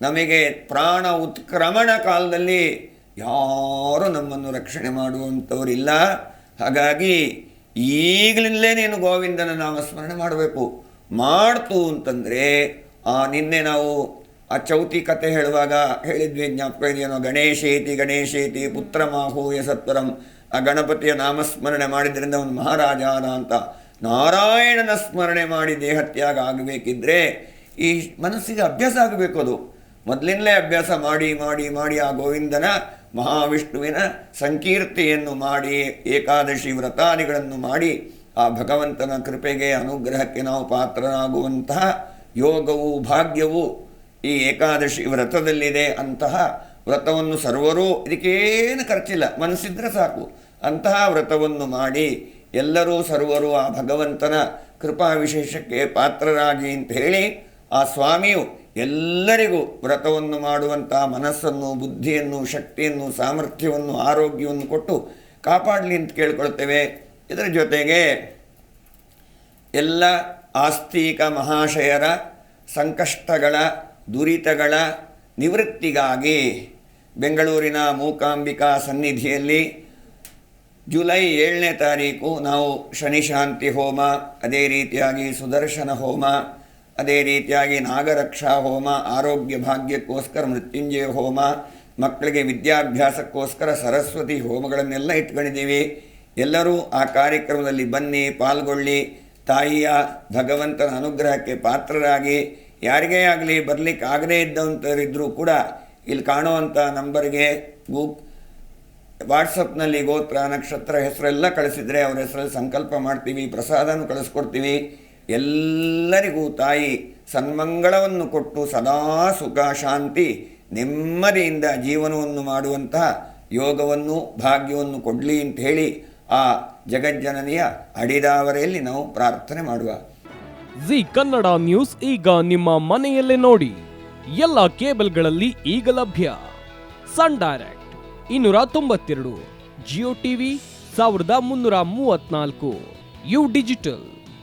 ನಮಗೆ ಪ್ರಾಣ ಉತ್ಕ್ರಮಣ ಕಾಲದಲ್ಲಿ ಯಾರೂ ನಮ್ಮನ್ನು ರಕ್ಷಣೆ ಮಾಡುವಂಥವರಿಲ್ಲ. ಹಾಗಾಗಿ ಈಗಲಿಂದಲೇ ನೀನು ಗೋವಿಂದನ ನಾಮಸ್ಮರಣೆ ಮಾಡಬೇಕು. ಮಾಡ್ತು ಅಂತಂದರೆ, ಆ ನಿನ್ನೆ ನಾವು ಆ ಚೌತಿ ಕತೆ ಹೇಳುವಾಗ ಹೇಳಿದ್ವಿ, ಜ್ಞಾಪಕ ಇದೆಯೇನೋ ಗಣೇಶೇತಿ ಗಣೇಶೇತಿ ಪುತ್ರ ಮಾಹೂಯ ಸತ್ವರಂ. ಆ ಗಣಪತಿಯ ನಾಮಸ್ಮರಣೆ ಮಾಡಿದ್ರಿಂದ ಅವನು ಮಹಾರಾಜ ಆದ ಅಂತ. ನಾರಾಯಣನ ಸ್ಮರಣೆ ಮಾಡಿ ದೇಹತ್ಯಾಗ ಆಗಬೇಕಿದ್ರೆ ಈ ಮನಸ್ಸಿಗೆ ಅಭ್ಯಾಸ ಆಗಬೇಕು ಅದು. ಮೊದಲಿನಲೇ ಅಭ್ಯಾಸ ಮಾಡಿ ಮಾಡಿ ಮಾಡಿ ಆ ಗೋವಿಂದನ ಮಹಾವಿಷ್ಣುವಿನ ಸಂಕೀರ್ತಿಯನ್ನು ಮಾಡಿ, ಏಕಾದಶಿ ವ್ರತಾದಿಗಳನ್ನು ಮಾಡಿ ಆ ಭಗವಂತನ ಕೃಪೆಗೆ ಅನುಗ್ರಹಕ್ಕೆ ನಾವು ಪಾತ್ರರಾಗುವಂತಹ ಯೋಗವು ಭಾಗ್ಯವು ಈ ಏಕಾದಶಿ ವ್ರತದಲ್ಲಿದೆ ಅಂತಹ ವ್ರತವನ್ನು ಸರ್ವರೂ ಇದಕ್ಕೇನು ಖರ್ಚಿಲ್ಲ, ಮನಸ್ಸಿದ್ರೆ ಸಾಕು. ಅಂತಹ ವ್ರತವನ್ನು ಮಾಡಿ ಎಲ್ಲರೂ ಸರ್ವರು ಆ ಭಗವಂತನ ಕೃಪಾ ವಿಶೇಷಕ್ಕೆ ಪಾತ್ರರಾಗಿ ಅಂತ ಹೇಳಿ ಆ ಸ್ವಾಮಿಯು ಎಲ್ಲರಿಗೂ ವ್ರತವನ್ನು ಮಾಡುವಂಥ ಮನಸ್ಸನ್ನು, ಬುದ್ಧಿಯನ್ನು, ಶಕ್ತಿಯನ್ನು, ಸಾಮರ್ಥ್ಯವನ್ನು, ಆರೋಗ್ಯವನ್ನು ಕೊಟ್ಟು ಕಾಪಾಡಲಿ ಅಂತ ಕೇಳ್ಕೊಳ್ತೇವೆ. ಇದರ ಜೊತೆಗೆ ಎಲ್ಲ ಆಸ್ತಿಕ ಮಹಾಶಯರ ಸಂಕಷ್ಟಗಳ, ದುರಿತಗಳ ನಿವೃತ್ತಿಗಾಗಿ ಬೆಂಗಳೂರಿನ ಮೂಕಾಂಬಿಕಾ ಸನ್ನಿಧಿಯಲ್ಲಿ ಜುಲೈ ಏಳನೇ ತಾರೀಕು ನಾವು ಶನಿಶಾಂತಿ ಹೋಮ, ಅದೇ ರೀತಿಯಾಗಿ ಸುದರ್ಶನ ಹೋಮ ಅದೇ ರೀತಿಯಾಗಿ ನಾಗರಕ್ಷಾ ಹೋಮ, ಆರೋಗ್ಯ ಭಾಗ್ಯಕ್ಕೋಸ್ಕರ ಮೃತ್ಯುಂಜಯ ಹೋಮ, ಮಕ್ಕಳಿಗೆ ವಿದ್ಯಾಭ್ಯಾಸಕ್ಕೋಸ್ಕರ ಸರಸ್ವತಿ ಹೋಮಗಳನ್ನೆಲ್ಲ ಇಟ್ಕೊಂಡಿದ್ದೀವಿ. ಎಲ್ಲರೂ ಆ ಕಾರ್ಯಕ್ರಮದಲ್ಲಿ ಬನ್ನಿ, ಪಾಲ್ಗೊಳ್ಳಿ. ತಾಯಿಯ ಭಗವಂತನ ಅನುಗ್ರಹಕ್ಕೆ ಪಾತ್ರರಾಗಿ. ಯಾರಿಗೇ ಆಗಲಿ ಬರಲಿಕ್ಕೆ ಆಗದೇ ಇದ್ದಂಥವರಿದ್ದರೂ ಕೂಡ ಇಲ್ಲಿ ಕಾಣುವಂಥ ನಂಬರ್ಗೆ ಗೂ ವಾಟ್ಸಪ್ನಲ್ಲಿ ಗೋತ್ರ, ನಕ್ಷತ್ರ ಹೆಸರೆಲ್ಲ ಕಳಿಸಿದರೆ ಅವ್ರ ಹೆಸರಲ್ಲಿ ಸಂಕಲ್ಪ ಮಾಡ್ತೀವಿ, ಪ್ರಸಾದನೂ ಕಳಿಸ್ಕೊಡ್ತೀವಿ. ಎಲ್ಲರಿಗೂ ತಾಯಿ ಸನ್ಮಂಗಳವನ್ನು ಕೊಟ್ಟು ಸದಾ ಸುಖ, ಶಾಂತಿ, ನೆಮ್ಮದಿಯಿಂದ ಜೀವನವನ್ನು ಮಾಡುವಂತಹ ಯೋಗವನ್ನು, ಭಾಗ್ಯವನ್ನು ಕೊಡಲಿ ಅಂತ ಹೇಳಿ ಆ ಜಗಜ್ಜನನಿಯ ಅಡಿದಾವರೆಯಲ್ಲಿ ನಾವು ಪ್ರಾರ್ಥನೆ ಮಾಡುವ. ಜಿ ಕನ್ನಡ ನ್ಯೂಸ್ ಈಗ ನಿಮ್ಮ ಮನೆಯಲ್ಲೇ ನೋಡಿ. ಎಲ್ಲ ಕೇಬಲ್ಗಳಲ್ಲಿ ಈಗ ಲಭ್ಯ. ಸನ್ ಡೈರೆಕ್ಟ್ ಇನ್ನೂರ ತೊಂಬತ್ತೆರಡು, ಜಿಯೋ ಟಿವಿ ಸಾವಿರದ ಮುನ್ನೂರ ಮೂವತ್ನಾಲ್ಕು ಯು ಡಿಜಿಟಲ್.